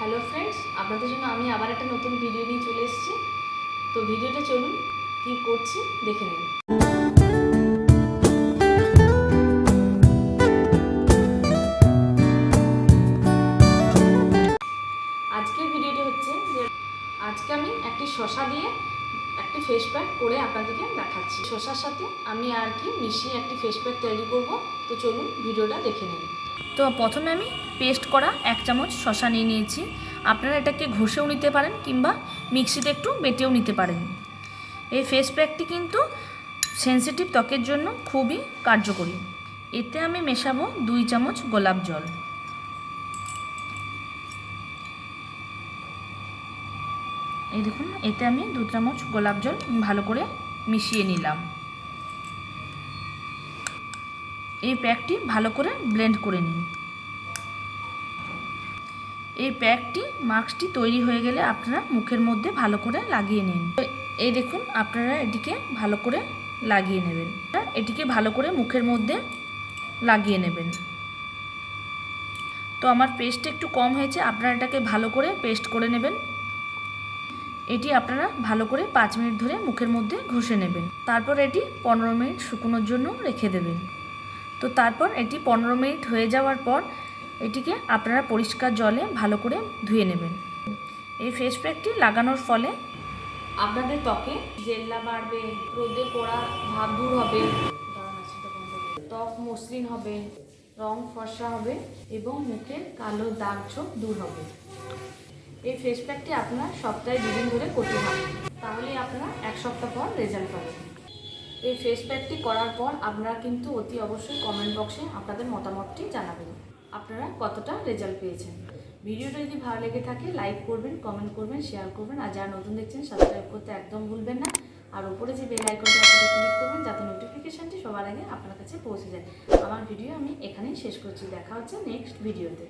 Hello friends আপনাদের জন্য আমি আবার একটা নতুন ভিডিও নিয়ে চলে এসেছি। তো ভিডিওটা চলুন, কি করছি দেখে নিন। আজকের ভিডিওটি হচ্ছে যে, আজকে আমি একটি শশা দিয়ে একটি ফেস প্যাক করে আপনাদেরকে দেখাচ্ছি। শশার সাথে আমি আর কি মিশিয়ে একটি ফেস প্যাক তৈরি করব। তো চলুন ভিডিওটা দেখে নিন। তো প্রথমে আমি পেস্ট করা এক চামচ শশা নিয়ে নিয়েছি। আপনারা এটাকে ঘষেও নিতে পারেন কিংবা মিক্সিতে একটু বেটেও নিতে পারেন। এই ফেস প্যাকটি কিন্তু সেনসিটিভ ত্বকের জন্য খুবই কার্যকরী। এতে আমি মেশাবো দুই চামচ গোলাপ জল। এই দেখুন, এতে আমি দু চামচ গোলাপ জল ভালো করে মিশিয়ে নিলাম। এই প্যাকটি ভালো করে ব্লেন্ড করে নিন। এই প্যাকটি মাস্কটি তৈরি হয়ে গেলে আপনারা মুখের মধ্যে ভালো করে লাগিয়ে নিন। এই দেখুন, আপনারা এটিকে ভালো করে লাগিয়ে নেবেন। এটিকে ভালো করে মুখের মধ্যে লাগিয়ে নেবেন। তো আমার পেস্ট একটু কম হয়েছে, আপনারা এটাকে ভালো করে পেস্ট করে নেবেন। এটি আপনারা ভালো করে পাঁচ মিনিট ধরে মুখের মধ্যে ঘষে নেবেন। তারপর এটি পনেরো মিনিট শুকোনোর জন্য রেখে দেবেন। তো তারপর এটি পনেরো মিনিট হয়ে যাওয়ার পর এটিকে আপনারা পরিষ্কার জলে ভালো করে ধুয়ে নেবেন। এই ফেস প্যাকটি লাগানোর ফলে আপনাদের ত্বকে জেল্লা বাড়বে, রোদে পড়া ভাব দূর হবে, ত্বক মসৃণ হবে, রং ফর্সা হবে এবং মুখের কালো দাগ ছোপ দূর হবে। এই ফেস প্যাকটি আপনার সপ্তাহে দুদিন ধরে করতে হবে তাহলে আপনারা এক সপ্তাহ পর রেজাল্ট পাবেন। এই ফেস প্যাকটি করার পর আপনারা কিন্তু অতি অবশ্যই কমেন্ট বক্সে আপনাদের মতামতটি জানাবেন। আপনারা কতটা রেজাল্ট পেয়েছেন? ভিডিওটা যদি ভালো লেগে থাকে লাইক করবেন কমেন্ট করবেন শেয়ার করবেন, আর যারা নতুন দেখছেন সাবস্ক্রাইব করতে একদম ভুলবেন না। আর উপরে যে বেল আইকনটি আপনাদের ক্লিক করবেন, যাতে নোটিফিকেশানটি সবার আগে আপনার কাছে পৌঁছে যায়। আমার ভিডিও আমি এখানেই শেষ করছি। দেখা হচ্ছে নেক্সট ভিডিওতে